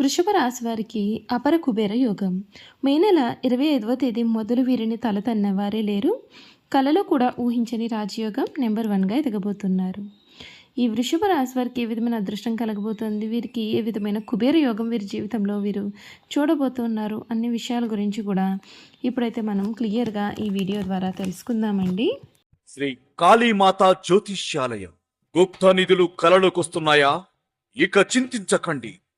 వృషభ రాశి వారికి అపర కుబేర యోగం. మే నెల ఇరవై ఐదవ తేదీ మొదలు వీరిని తల తన్నవారే లేరు. కలలో కూడా ఊహించని రాజయోగం నెంబర్ వన్గా ఎదగబోతున్నారు. ఈ వృషభ రాశి వారికి ఏ విధమైన అదృష్టం కలగబోతోంది? వీరికి ఏ విధమైన కుబేర యోగం వీరి జీవితంలో వీరు చూడబోతున్నారు? అన్ని విషయాల గురించి కూడా ఇప్పుడైతే మనం క్లియర్గా ఈ వీడియో ద్వారా తెలుసుకుందామండి. శ్రీ కాళీమాత జ్యోతిష్యాలయం. గుప్త నిధులు కలలోకొస్తున్నాయా? ఇక చింతించకండి.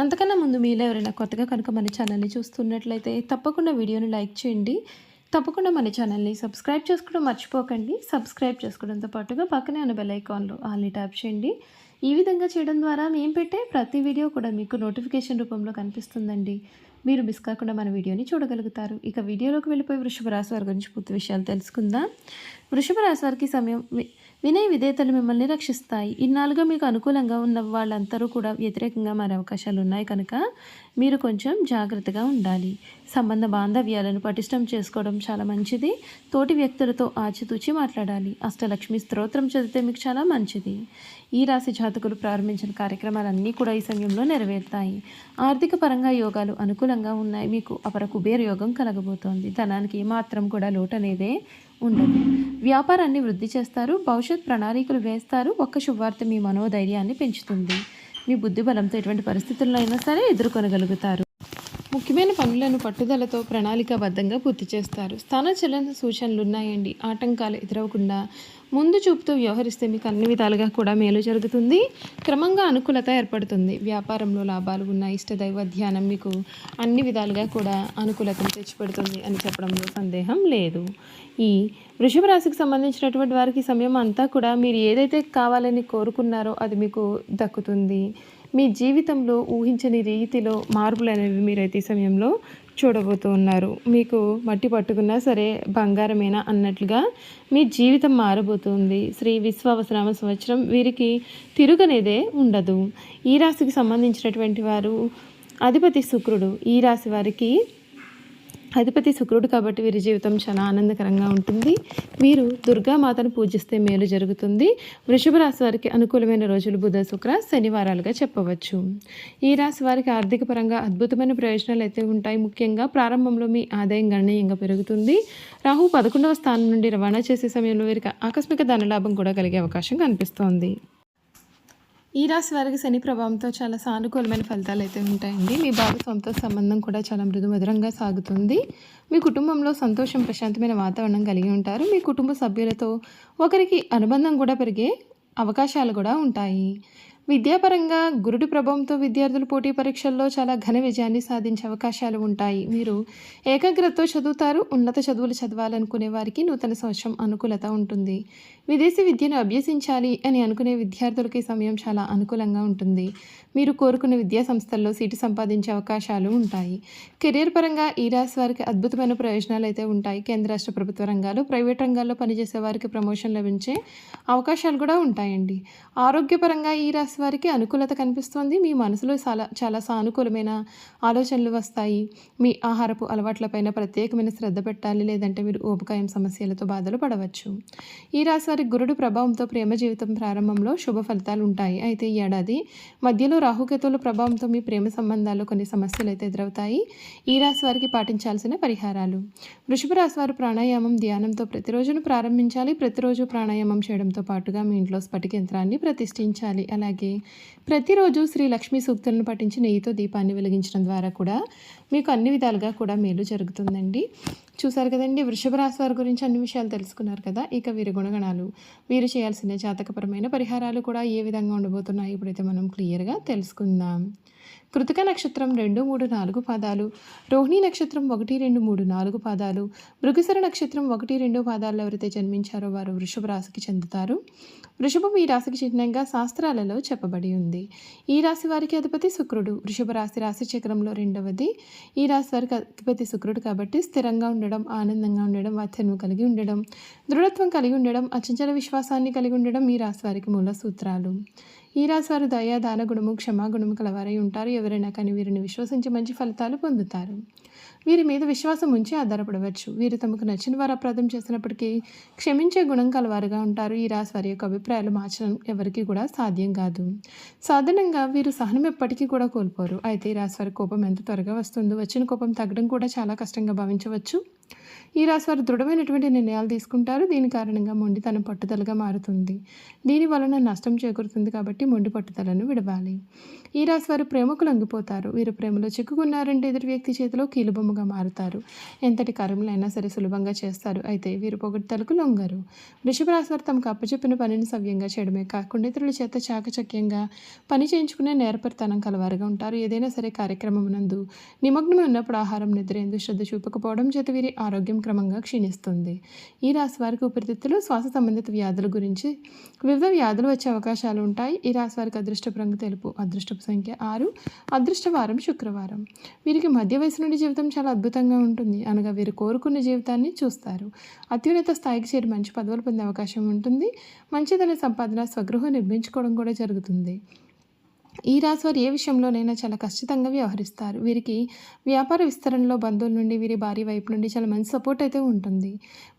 అంతకన్నా ముందు మీలో ఎవరైనా కొత్తగా కనుక మన ఛానల్ని చూస్తున్నట్లయితే తప్పకుండా వీడియోని లైక్ చేయండి. తప్పకుండా మన ఛానల్ని సబ్స్క్రైబ్ చేసుకోవడం మర్చిపోకండి. సబ్స్క్రైబ్ చేసుకోవడంతో పాటుగా పక్కనే ఉన్న బెల్ ఐకాన్లో ఆల్ని ట్యాప్ చేయండి. ఈ విధంగా చేయడం ద్వారా మేము పెట్టే ప్రతి వీడియో కూడా మీకు నోటిఫికేషన్ రూపంలో కనిపిస్తుందండి. మీరు మిస్ కాకుండా మన వీడియోని చూడగలుగుతారు. ఇక వీడియోలోకి వెళ్ళిపోయి వృషభ రాశి వారి గురించి పూర్తి విషయాలు తెలుసుకుందాం. వృషభ రాశి వారికి సమయం వినయ విధేయతలు మిమ్మల్ని రక్షిస్తాయి. ఇన్నాళ్ళుగా మీకు అనుకూలంగా ఉన్న వాళ్ళందరూ కూడా వ్యతిరేకంగా మారే అవకాశాలు ఉన్నాయి కనుక మీరు కొంచెం జాగ్రత్తగా ఉండాలి. సంబంధ బాంధవ్యాలను పటిష్టం చేసుకోవడం చాలా మంచిది. తోటి వ్యక్తులతో ఆచితూచి మాట్లాడాలి. అష్టలక్ష్మి స్తోత్రం చదివితే మీకు చాలా మంచిది. ఈ రాశి జాతకులు ప్రారంభించిన కార్యక్రమాలన్నీ కూడా ఈ సమయంలో నెరవేరుతాయి. ఆర్థిక పరంగా యోగాలు అనుకూలంగా ఉన్నాయి. మీకు అపర కుబేర యోగం కలగబోతోంది. ధనానికి ఏమాత్రం కూడా లోటు అనేదే ఉండదు. వ్యాపారాన్ని వృద్ధి చేస్తారు. భవిష్యత్ ప్రణాళికలు వేస్తారు. ఒక్క శుభవార్త మీ మనోధైర్యాన్ని పెంచుతుంది. మీ బుద్ధి బలంతో ఎటువంటి పరిస్థితుల్లో అయినా సరే ఎదుర్కొనగలుగుతారు. ముఖ్యమైన పనులను పట్టుదలతో ప్రణాళికాబద్ధంగా పూర్తి చేస్తారు. స్థానచలన సూచనలు ఉన్నాయండి. ఆటంకాలు ఎదురవకుండా ముందు చూపుతూ వ్యవహరిస్తే మీకు అన్ని విధాలుగా కూడా మేలు జరుగుతుంది. క్రమంగా అనుకూలత ఏర్పడుతుంది. వ్యాపారంలో లాభాలు ఉన్న ఇష్టదైవ ధ్యానం మీకు అన్ని విధాలుగా కూడా అనుకూలతను తెచ్చిపెడుతుంది అని చెప్పడంలో సందేహం లేదు. ఈ వృషభ రాశికి సంబంధించినటువంటి వారికి సమయం అంతా కూడా మీరు ఏదైతే కావాలని కోరుకున్నారో అది మీకు దక్కుతుంది. మీ జీవితంలో ఊహించని రీతిలో మార్పులు అనేవి మీరైతే ఈ సమయంలో చూడబోతూ ఉన్నారు. మీకు మట్టి పట్టుకున్నా సరే బంగారమేనా అన్నట్లుగా మీ జీవితం మారబోతుంది. శ్రీ విశ్వావసరామ సంవత్సరం వీరికి తిరుగనేదే ఉండదు. ఈ రాశికి సంబంధించినటువంటి వారు అధిపతి శుక్రుడు. ఈ రాశి వారికి అధిపతి శుక్రుడు కాబట్టి వీరి జీవితం చాలా ఆనందకరంగా ఉంటుంది. వీరు దుర్గామాతను పూజిస్తే మేలు జరుగుతుంది. వృషభ రాశి వారికి అనుకూలమైన రోజులు బుధ శుక్ర శనివారాలుగా చెప్పవచ్చు. ఈ రాశి వారికి ఆర్థిక పరంగా అద్భుతమైన ప్రయోజనాలు అయితే ఉంటాయి. ముఖ్యంగా ప్రారంభంలో మీ ఆదాయం గణనీయంగా పెరుగుతుంది. రాహు పదకొండవ స్థానం నుండి రవాణా చేసే సమయంలో వీరికి ఆకస్మిక ధనలాభం కూడా కలిగే అవకాశం కనిపిస్తోంది. ఈ రాశి వారికి శని ప్రభావంతో చాలా సానుకూలమైన ఫలితాలు అయితే ఉంటాయండి. మీ భాగస్వామితో సంబంధం కూడా చాలా మృదుమధురంగా సాగుతుంది. మీ కుటుంబంలో సంతోషం ప్రశాంతమైన వాతావరణం కలిగి ఉంటారు. మీ కుటుంబ సభ్యులతో ఒకరికి అనుబంధం కూడా పెరిగే అవకాశాలు కూడా ఉంటాయి. విద్యాపరంగా గురుడి ప్రభావంతో విద్యార్థులు పోటీ పరీక్షల్లో చాలా ఘన విజయాన్ని సాధించే అవకాశాలు ఉంటాయి. మీరు ఏకాగ్రతతో చదువుతారు ఉన్నత చదువులు చదవాలనుకునే వారికి నూతన సంవత్సరం అనుకూలత ఉంటుంది. విదేశీ విద్యను అభ్యసించాలి అని అనుకునే విద్యార్థులకి సమయం చాలా అనుకూలంగా ఉంటుంది. మీరు కోరుకునే విద్యా సంస్థల్లో సీటు సంపాదించే అవకాశాలు ఉంటాయి. కెరీర్ పరంగా ఈ రాశి వారికి అద్భుతమైన ప్రయోజనాలు అయితే ఉంటాయి. కేంద్ర రాష్ట్ర ప్రభుత్వ రంగాలు ప్రైవేట్ రంగాల్లో పనిచేసే వారికి ప్రమోషన్ లభించే అవకాశాలు కూడా ఉంటాయండి. ఆరోగ్యపరంగా ఈ రాశి వారికి అనుకూలత కనిపిస్తుంది. మీ మనసులో చాలా చాలా సానుకూలమైన ఆలోచనలు వస్తాయి. మీ ఆహారపు అలవాట్లపైన ప్రత్యేకమైన శ్రద్ధ పెట్టాలి. లేదంటే మీరు ఊబకాయం సమస్యలతో బాధలు పడవచ్చు. ఈ రాశి వారి గురుడు ప్రభావంతో ప్రేమ జీవితం ప్రారంభంలో శుభ ఫలితాలు ఉంటాయి. అయితే ఈ ఏడాది మధ్యలో రాహుకేతువుల ప్రభావంతో మీ ప్రేమ సంబంధాల్లో కొన్ని సమస్యలు అయితే ఎదురవుతాయి. ఈ రాశి వారికి పాటించాల్సిన పరిహారాలు. వృషభ రాశి వారు ప్రాణాయామం ధ్యానంతో ప్రతిరోజును ప్రారంభించాలి. ప్రతిరోజు ప్రాణాయామం చేయడంతో పాటుగా మీ ఇంట్లో స్ఫటిక యంత్రాన్ని ప్రతిష్ఠించాలి. అలాగే ప్రతిరోజు శ్రీ లక్ష్మీ సూక్తులను పఠించి నెయ్యితో దీపాన్ని వెలిగించడం ద్వారా కూడా మీకు అన్ని విధాలుగా కూడా మేలు జరుగుతుందండి. చూసారు కదండి వృషభ రాశి వారి గురించి అన్ని విషయాలు తెలుసుకున్నారు కదా ఇక వీరి గుణగణాలు. వీరు చేయాల్సిన జాతకపరమైన పరిహారాలు కూడా ఏ విధంగా ఉండబోతున్నాయి ఇప్పుడైతే మనం క్లియర్గా తెలుసుకుందాం. కృతిక నక్షత్రం రెండు మూడు నాలుగు పాదాలు. రోహిణి నక్షత్రం ఒకటి రెండు మూడు నాలుగు పాదాలు. మృగసర నక్షత్రం ఒకటి రెండు పాదాల్లో ఎవరైతే జన్మించారో వారు వృషభ రాశికి చెందుతారు. వృషభం ఈ రాశికి చిహ్నంగా శాస్త్రాలలో చెప్పబడి ఉంది. ఈ రాశి వారికి అధిపతి శుక్రుడు. వృషభ రాశి రాశి చక్రంలో రెండవది. ఈ రాశి వారికి అధిపతి శుక్రుడు కాబట్టి స్థిరంగా ఉండడం ఆనందంగా ఉండడం వాత్సల్యం కలిగి ఉండడం దృఢత్వం కలిగి ఉండడం అచంచల విశ్వాసాన్ని కలిగి ఉండడం ఈ రాశి వారికి మూల సూత్రాలు. ఈ రాశి వారు దయ దాన గుణము క్షమాగుణము కలవారై ఉంటారు. ఎవరైనా కానీ వీరిని విశ్వసించి మంచి ఫలితాలు పొందుతారు. వీరి మీద విశ్వాసం ఉంచి ఆధారపడవచ్చు. వీరు తమకు నచ్చిన వారు అప్రాధం చేసినప్పటికీ క్షమించే గుణం కలవారుగా ఉంటారు. ఈ రాశి వారి యొక్క అభిప్రాయాలు మార్చడం ఎవరికీ కూడా సాధ్యం కాదు. సాధారణంగా వీరు సహనం ఎప్పటికీ కూడా కోల్పోరు. అయితే ఈ రాశి వారి కోపం ఎంత త్వరగా వస్తుందో వచ్చిన కోపం తగ్గడం కూడా చాలా కష్టంగా భావించవచ్చు. ఈ రాశి వారు దృఢమైనటువంటి నిర్ణయాలు తీసుకుంటారు. దీని కారణంగా మొండితనం పట్టుదలగా మారుతుంది. దీని వలన నష్టం చేకూరుతుంది కాబట్టి మొండి పట్టుదలను విడవాలి. ఈ రాశి వారు ప్రేమకు లొంగిపోతారు. వీరు ప్రేమలో చిక్కుకున్నారంటే ఎదుటి వ్యక్తి చేతిలో కీలుబొమ్మగా మారుతారు. ఎంతటి కార్యములైనా సరే సులభంగా చేస్తారు. అయితే వీరు పొగడ్తలకు లొంగరు. వృషభ రాశి వారు తమకు అప్పచెప్పిన పనిని సవ్యంగా చేయడమే కాకుండా ఇతరుల చేత చాకచక్యంగా పని చేయించుకునే నేర్పరితనం కలవారుగా ఉంటారు. ఏదైనా సరే కార్యక్రమం నందు నిమగ్నమై ఉన్నప్పుడు ఆహారం నిద్ర ఎందు శ్రద్ధ చూపకపోవడం చేత వీరి ఆరోగ్యం క్రమంగా క్షీణిస్తుంది. ఈ రాశి వారికి ఊపిరితిత్తులు శ్వాస సంబంధిత వ్యాధుల గురించి వివిధ వ్యాధులు వచ్చే అవకాశాలు ఉంటాయి. ఈ రాశి వారికి అదృష్టపు రంగు తెలుపు అదృష్టపు సంఖ్య ఆరు అదృష్టవారం శుక్రవారం. వీరికి మధ్య వయసు నుండి జీవితం చాలా అద్భుతంగా ఉంటుంది. అనగా వీరు కోరుకున్న జీవితాన్ని చూస్తారు. అత్యున్నత స్థాయికి చేరి మంచి పదవులు పొందే అవకాశం ఉంటుంది. మంచిదనే సంపాదన స్వగృహం నిర్మించుకోవడం కూడా జరుగుతుంది. ఈ రాశివారు ఏ విషయంలోనైనా చాలా ఖచ్చితంగా వ్యవహరిస్తారు. వీరికి వ్యాపార విస్తరణలో బంధువుల నుండి వీరి భార్య వైపు నుండి చాలా మంచి సపోర్ట్ అయితే ఉంటుంది.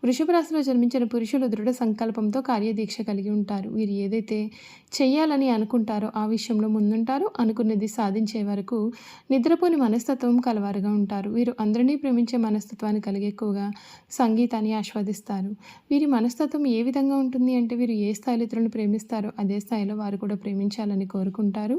వృషభ రాశిలో జన్మించిన పురుషులు దృఢ సంకల్పంతో కార్యదీక్ష కలిగి ఉంటారు. వీరు ఏదైతే చేయాలని అనుకుంటారో ఆ విషయంలో ముందుంటారు. అనుకున్నది సాధించే వరకు నిద్రపోని మనస్తత్వం కలవారుగా ఉంటారు. వీరు అందరినీ ప్రేమించే మనస్తత్వాన్ని కలిగి ఎక్కువగా సంగీతాన్ని ఆస్వాదిస్తారు. వీరి మనస్తత్వం ఏ విధంగా ఉంటుంది అంటే వీరు ఏ స్థాయిలో ఇతరులను ప్రేమిస్తారో అదే స్థాయిలో వారు కూడా ప్రేమించాలని కోరుకుంటారు.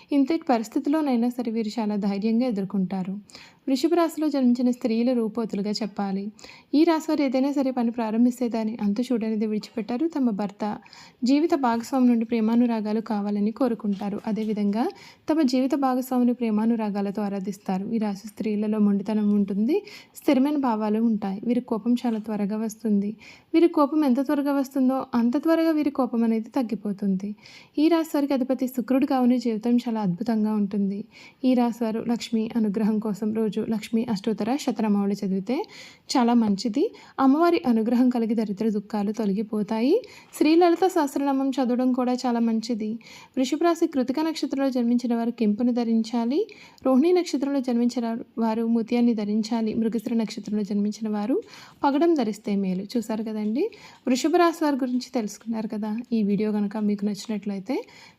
ఇంతటి పరిస్థితిలోనైనా సరే వీరు చాలా ధైర్యంగా ఎదుర్కొంటారు. వృషభ రాశిలో జన్మించిన స్త్రీల రూపోతులుగా చెప్పాలి. ఈ రాశి వారు ఏదైనా సరే పని ప్రారంభిస్తే దాన్ని అంతు చూడనిది విడిచిపెట్టారు. తమ భర్త జీవిత భాగస్వామి నుండి ప్రేమానురాగాలు కావాలని కోరుకుంటారు. అదేవిధంగా తమ జీవిత భాగస్వామిని ప్రేమానురాగాలతో ఆరాధిస్తారు. ఈ రాశి స్త్రీలలో మొండితనం ఉంటుంది స్థిరమైన భావాలు ఉంటాయి. వీరి కోపం చాలా త్వరగా వస్తుంది. వీరి కోపం ఎంత త్వరగా వస్తుందో అంత త్వరగా వీరి కోపం అనేది తగ్గిపోతుంది. ఈ రాశి వారికి అధిపతి శుక్రుడు కావున జీవితం చాలా అద్భుతంగా ఉంటుంది. ఈ రాశివారు లక్ష్మి అనుగ్రహం కోసం రోజు లక్ష్మీ అష్టోత్తర శతనామావళి చదివితే చాలా మంచిది. అమ్మవారి అనుగ్రహం కలిగి దరిద్ర దుఃఖాలు తొలగిపోతాయి. శ్రీలలిత సహస్రనామం చదవడం కూడా చాలా మంచిది. వృషభ రాశి కృతిక నక్షత్రంలో జన్మించిన వారు కెంపును ధరించాలి. రోహిణి నక్షత్రంలో జన్మించిన వారు ముత్యాన్ని ధరించాలి. మృగశ్ర నక్షత్రంలో జన్మించిన వారు పగడం ధరిస్తే మేలు. చూసారు కదండి? వృషభ రాశి వారి గురించి తెలుసుకున్నారు కదా? ఈ వీడియో కనుక మీకు నచ్చినట్లయితే